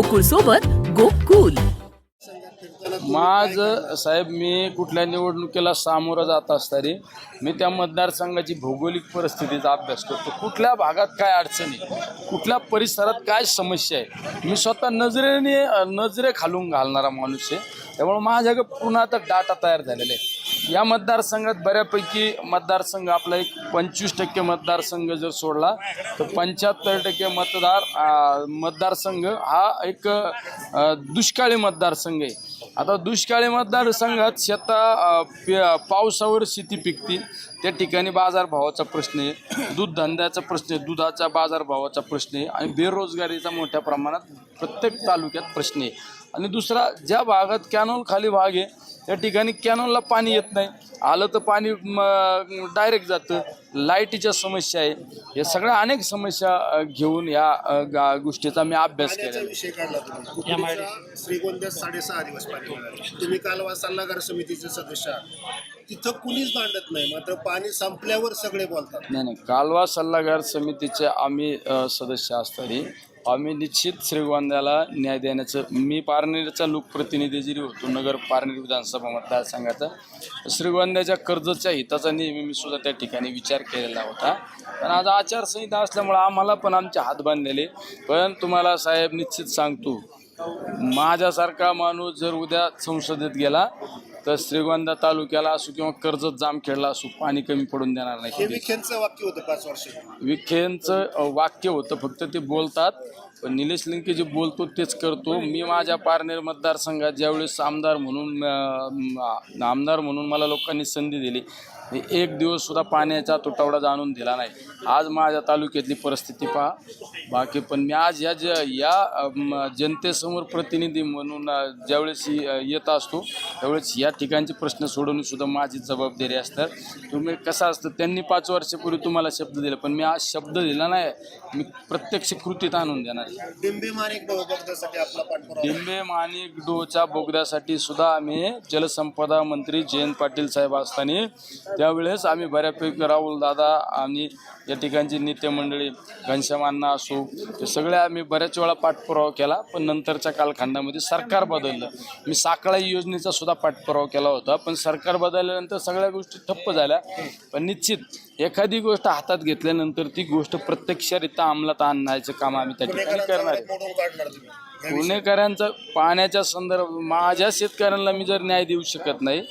गोकुळ सोबत गोकुल. माझ साहेब मी कुठल्या निवडणुकीला सामोरं जात असताना मी त्या मतदारसंघाची भौगोलिक परिस्थितीचा अभ्यास करतो. कुठल्या भागात काय अडचणी कुठल्या परिसरात काय समस्या आहे? मी स्वतः नजरेने नजरे खालून घालणारा माणूस आहे. त्यामुळे माझ्याकडे पूर्ण आता डाटा तयार झालेला आहे. या मतदारसंघात बऱ्यापैकी मतदारसंघ आपला एक पंचवीस टक्के मतदारसंघ जर सोडला तर पंच्याहत्तर टक्के मतदार मतदारसंघ हा एक दुष्काळी मतदारसंघ आहे. आता दुष्काळी मतदारसंघात शेता पावसावर शेती पिकते त्या ठिकाणी बाजारभावाचा प्रश्न आहे. दूध धंद्याचा प्रश्न आहे दुधाचा बाजारभावाचा प्रश्न आहे आणि बेरोजगारीचा मोठ्या प्रमाणात प्रत्येक तालुक्यात प्रश्न आहे. आणि दुसरा ज्या भागात कॅनॉल खाली भाग आहे त्या ठिकाणी कॅनॉलला पाणी येत नाही. आलं तर पाणी डायरेक्ट जातं. लाईटीच्या समस्या आहे. या सगळ्या अनेक समस्या घेऊन या गा- गोष्टीचा मी अभ्यास केला श्रीगोंद्यात साडेसहा दिवस पाणी. तुम्ही कालवा सल्लागार समितीचे सदस्य आहात. तिथं कुणीच भांडत नाही मात्र पाणी संपल्यावर सगळे बोलतात. नाही नाही कालवा सल्लागार समितीचे आम्ही अ, सदस्य असताना आम्ही निश्चित श्रीगोंद्याला न्याय देण्याचं मी पारनेरचा लोकप्रतिनिधी जरी होतो नगर पारनेर विधानसभा मतदारसंघाचा. श्रीगोंद्याच्या कर्जच्या हिताचा नेहमी मी सुद्धा त्या ठिकाणी विचार केलेला होता. पण आज आचारसंहिता असल्यामुळं आम्हाला पण आमचे हात बांधलेले. पण तुम्हाला साहेब निश्चित सांगतो माझ्यासारखा माणूस जर उद्या संसदेत गेला तर श्रीगोंदा तालुक्याला असो किंवा कर्जत जामखेडला असो पाणी कमी पडून देणार नाही. हे. विखेंचं वाक्य होतं पाच वर्ष विखेंचं वाक्य होतं फक्त ते बोलतात. पण निलेश लिंके जे बोलतो तेच करतो. मी माझ्या पारनेर मतदारसंघात ज्यावेळेस आमदार म्हणून अ, आमदार म्हणून मला लोकांनी संधी दिली मी एक दिवस सुद्धा पाण्याचा तुटवडा जाणून दिला नाही. आज माझ्या तालुक्यातली परिस्थिती पहा. बाकी पण मी आज या ज या अ, जनतेसमोर प्रतिनिधी म्हणून अ, ज्यावेळेस अ, येत असतो त्यावेळेस या ठिकाणचे प्रश्न सोडवणे सुद्धा माझी जबाबदारी असतात. तुम्ही कसं असतं त्यांनी पाच वर्षापूर्वी तुम्हाला शब्द दिला पण मी आज शब्द दिला नाही. मी प्रत्यक्ष कृतीत आणून देणार. डिंबे माणिक आपला डिंबे माणिक डोच्या बोगद्यासाठी सुद्धा आम्ही जलसंपदा मंत्री जयंत पाटील साहेब असताना त्यावेळेस आम्ही बऱ्यापैकी राहुल दादा आणि या ठिकाणची नेते मंडळी घनश्यामांना असो ते सगळे आम्ही बऱ्याच वेळा पाठपुरावा केला पण नंतरच्या कालखंडामध्ये सरकार बदललं. मी साकळाई योजनेचा सुद्धा पाठपुरावा केला होता पण सरकार बदलल्यानंतर सगळ्या गोष्टी ठप्प झाल्या. पण निश्चित एखादी गोष्ट हातात घेतल्यानंतर ती गोष्ट प्रत्यक्षरित्या अंमलात आणण्याचं काम आम्ही त्या ठिकाणी करणार आहे. पुणेकरांचा पाण्याच्या संदर्भ माझ्या शेतकऱ्यांना मी जर न्याय देऊ शकत नाही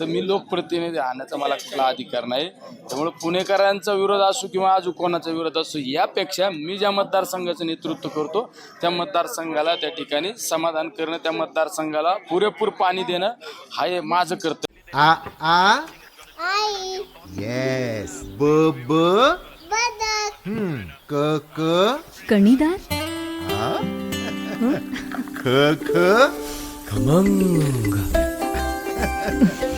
तर मी लोकप्रतिनिधी आणण्याचा मला कुठला अधिकार नाही. त्यामुळे पुणेकरांचा विरोध असो किंवा अजून कोणाचा विरोध असो यापेक्षा मी ज्या मतदारसंघाचं नेतृत्व करतो त्या मतदारसंघाला त्या ठिकाणी समाधान करणं त्या मतदारसंघाला पुरेपूर पाणी देणं हा हे माझं कर्तव्य. आ आ? आई. येस ब ब? बदक हम्म. क क? कणीदार? आ? ख ख? खमंग.